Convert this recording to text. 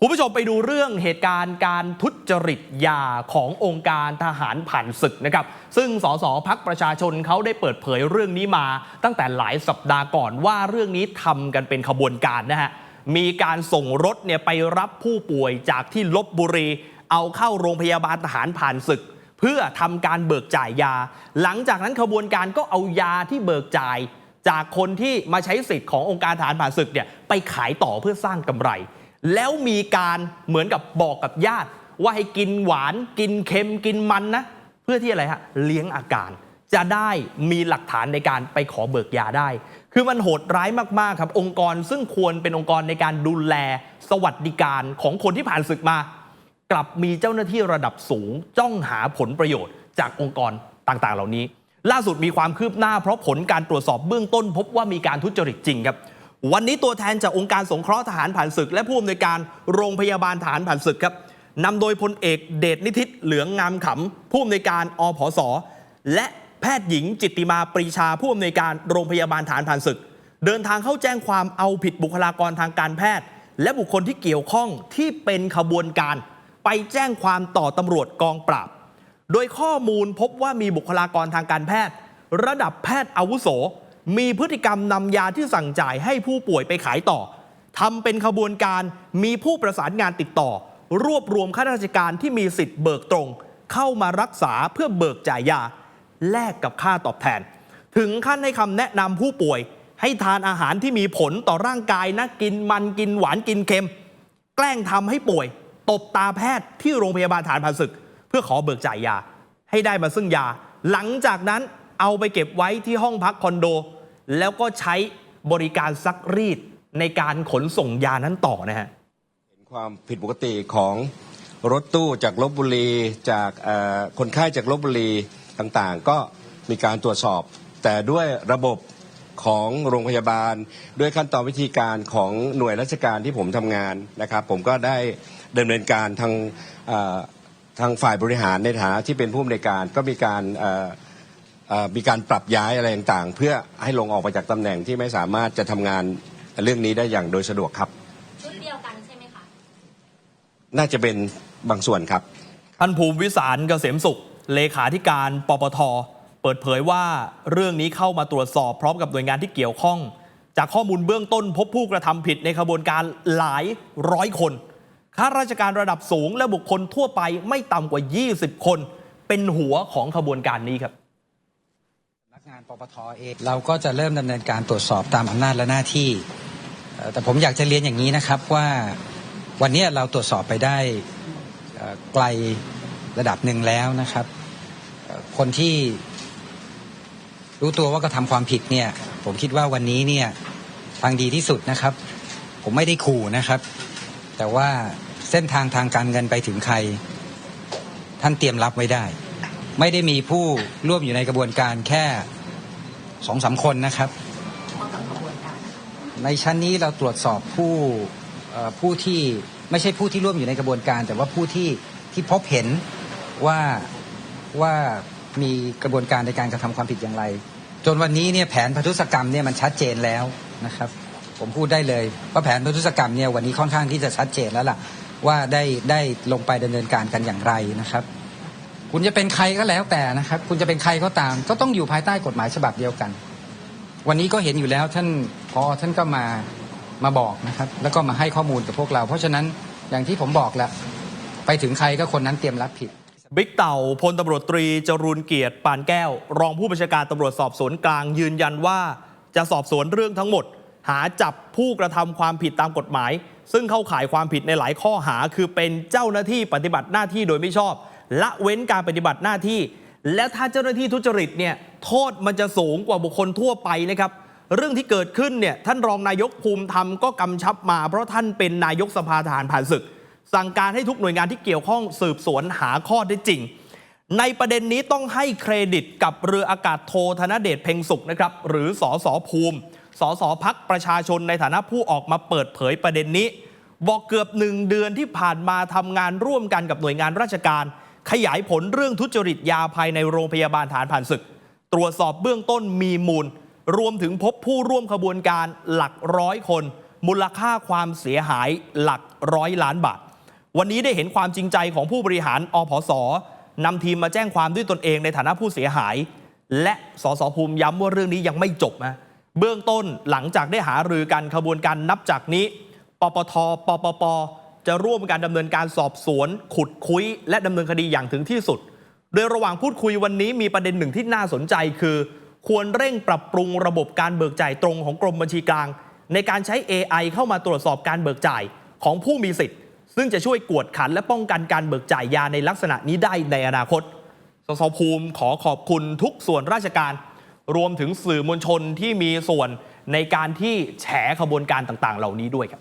คุณผู้ชมไปดูเรื่องเหตุการณ์การทุจริตยาขององค์การทหารผ่านศึกนะครับ ซึ่งสสพักประชาชนเขาได้เปิดเผยเรื่องนี้มา ตั้งแต่หลายสัปดาห์ก่อนว่าเรื่องนี้ทำกันเป็นขบวนการนะฮะ มีการส่งรถเนี่ยไปรับผู้ป่วยจากที่ลบบุรี เอาเข้าโรงพยาบาลทหารผ่านศึก เพื่อทำการเบิกจ่ายยา หลังจากนั้นขบวนการก็เอายาที่เบิกจ่าย จากคนที่มาใช้สิทธิ์ขององค์การทหารผ่านศึกเนี่ยไปขายต่อเพื่อสร้างกำไร แล้วมีการเหมือนกับบอกกับญาติ ว่าให้กินหวาน กินเค็มกินมันนะ เพื่อที่อะไรฮะเลี้ยงอาการ จะได้มีหลักฐานในการไปขอเบิกยาได้ คือมันโหดร้ายมากๆครับ องค์กรซึ่งควรเป็นองค์กรในการดูแลสวัสดิการของคนที่ผ่านศึกมา กลับมีเจ้าหน้าที่ระดับสูง จ้องหาผลประโยชน์จากองค์กรต่างๆ เหล่านี้ ล่าสุดมีความคืบหน้าเพราะผลการตรวจสอบเบื้องต้น พบว่ามีการทุจริตจริงครับ วันนี้ตัวแทนจากองค์การสงเคราะห์ทหารผ่านศึก และผู้อำนวยการโรงพยาบาลทหารผ่านศึกครับนำโดยพลเอกเดชนิติตเหลืองงามขำผู้อำนวยการอผสและแพทย์หญิงจิตติมาปรีชาผู้อำนวยการโรงพยาบาลฐานผ่านศึก เดินทางเข้าแจ้งความเอาผิดบุคลากรทางการแพทย์ และบุคคลที่เกี่ยวข้องที่เป็นขบวนการ ไปแจ้งความต่อตำรวจกองปราบ โดยข้อมูลพบว่ามีบุคลากรทางการแพทย์ ระดับแพทย์อาวุโส มีพฤติกรรมนำยาที่สั่งจ่ายให้ผู้ป่วยไปขายต่อทำเป็นขบวนการมีผู้ประสานงานติดต่อ รวบรวมข้าราชการที่มีสิทธิ์เบิกตรง เข้ามารักษาเพื่อเบิกจ่ายยา แลกกับค่าตอบแทน ถึงขั้นให้คำแนะนำผู้ป่วย ให้ทานอาหารที่มีผลต่อร่างกายนะกินมันกินหวานกินเค็ม แกล้งทำให้ป่วย ตบตาแพทย์ที่โรงพยาบาลฐานผ่านศึก เพื่อขอเบิกจ่ายยา ให้ได้มาซึ่งยา หลังจากนั้นเอาไปเก็บไว้ที่ห้องพักคอนโด แล้วก็ใช้บริการซักรีดในการขนส่งยานั้นต่อนะฮะเห็นความผิดปกติของรถตู้จากลบบุรีจากคนไข้จากลบบุรีต่างๆ ก็มีการตรวจสอบ แต่ด้วยระบบของโรงพยาบาล ด้วยขั้นตอนวิธีการของหน่วยราชการที่ผมทำงานนะครับ ผมก็ได้ดำเนินการทางทางฝ่ายบริหารในฐานะที่เป็นผู้อำนวยการก็มีการ มีการปรับย้ายอะไรต่างๆ เพื่อให้ลงออกมาจากตำแหน่งที่ไม่สามารถจะทำงานเรื่องนี้ได้อย่างโดยสะดวกครับชุดเดียวกันใช่ไหมคะน่าจะเป็นบางส่วนครับท่านภูมิวิสารเกษมสุข เลขาธิการปปท เปิดเผยว่าเรื่องนี้เข้ามาตรวจสอบพร้อมกับหน่วยงานที่เกี่ยวข้อง จากข้อมูลเบื้องต้นพบผู้กระทำผิดในขบวนการหลายร้อยคนข้าราชการระดับสูงและบุคคลทั่วไปไม่ต่ำกว่า 20 คน เป็นหัวของขบวนการนี้ครับสำ นักงานปปทเองเราก็จะเริ่มดำเนินการตรวจสอบตามอำนาจและหน้าที่ แต่ผมอยากจะเรียนอย่างนี้นะครับว่าวันนี้เราตรวจสอบไปได้ไกลระดับหนึ่งแล้วนะครับ คนที่รู้ตัวว่ากระทำความผิดเนี่ย ผมคิดว่าวันนี้เนี่ยทางดีที่สุดนะครับ ผมไม่ได้ขู่นะครับ แต่ว่าเส้นทางทางการเงินไปถึงใคร ท่านเตรียมรับไว้ได้ ไม่ได้มีผู้ร่วมอยู่ในกระบวนการแค่สองสามคนนะครับ ในชั้นนี้เราตรวจสอบผู้เอ่อผู้ที่ไม่ใช่ผู้ที่ร่วมอยู่ในกระบวนการ แต่ว่าผู้ที่ที่พบเห็นว่าว่ามีกระบวนการในการกระทำความผิดอย่างไร จนวันนี้เนี่ยแผนพันธุศกรรมเนี่ยมันชัดเจนแล้วนะครับ ผมพูดได้เลยว่าแผนพันธุศกรรมเนี่ยวันนี้ค่อนข้างที่จะชัดเจนแล้วล่ะว่าได้ได้ลงไปดำเนินการกันอย่างไรนะครับ คุณจะเป็นใครก็แล้วแต่นะครับ คุณจะเป็นใครก็ตาม ก็ต้องอยู่ภายใต้กฎหมายฉบับเดียวกัน วันนี้ก็เห็นอยู่แล้วท่านพอท่านก็มามาบอกนะครับ แล้วก็มาให้ข้อมูลกับพวกเรา เพราะฉะนั้นอย่างที่ผมบอกแล้วไปถึงใครก็คนนั้นเตรียมรับผิดบิ๊กเต่าพลตำรวจตรีจรูนเกียรติปานแก้ว รองผู้บัญชาการตำรวจสอบสวนกลางยืนยันว่าจะสอบสวนเรื่องทั้งหมด หาจับผู้กระทำความผิดตามกฎหมาย ซึ่งเข้าข่ายความผิดในหลายข้อหาคือเป็นเจ้าหน้าที่ปฏิบัติหน้าที่โดยไม่ชอบ ละเว้นการปฏิบัติหน้าที่ และถ้าเจ้าหน้าที่ทุจริตเนี่ยโทษมันจะสูงกว่าบุคคลทั่วไปนะครับเรื่องที่เกิดขึ้นเนี่ยท่านรองนายกภูมิธรรมก็กำชับมา เพราะท่านเป็นนายกสภาทหารผ่านศึก สั่งการให้ทุกหน่วยงานที่เกี่ยวข้องสืบสวนหาข้อได้จริง ในประเด็นนี้ต้องให้เครดิตกับเรืออากาศโทธนเดชเพ็งสุขนะครับหรือสอสอภูมิสอสอพักประชาชนในฐานะผู้ออกมาเปิดเผยประเด็นนี้ บอกเกือบหนึ่งเดือนที่ผ่านมาทำงานร่วมกันกับหน่วยงานราชการ ขยายผลเรื่องทุจริตยาภายในโรงพยาบาลฐานผ่านศึก ตรวจสอบเบื้องต้นมีมูล รวมถึงพบผู้ร่วมขบวนการหลักร้อยคน มูลค่าความเสียหายหลักร้อยล้านบาท วันนี้ได้เห็นความจริงใจของผู้บริหารอพสนำทีมมาแจ้งความด้วยตนเองในฐานะผู้เสียหาย และสสภูมิย้ำว่าเรื่องนี้ยังไม่จบนะเบื้องต้นหลังจากได้หารือกันขบวนการนับจากนี้ ปปท ปปป จะร่วมการดำเนินการสอบสวน ขุดคุย และดำเนินคดีอย่างถึงที่สุด โดยระหว่างพูดคุยวันนี้มีประเด็นหนึ่งที่น่าสนใจคือ ควรเร่งปรับปรุงระบบการเบิกจ่ายตรงของกรมบัญชีกลาง ในการใช้ AI เข้ามาตรวจสอบการเบิกจ่ายของผู้มีสิทธิ์ ซึ่งจะช่วยกวดขันและป้องกันการเบิกจ่ายยาในลักษณะนี้ได้ในอนาคตสสภูมิขอขอบคุณทุกส่วนราชการ รวมถึงสื่อมวลชนที่มีส่วนในการที่แฉขบวนการต่างๆ เหล่านี้ด้วยครับ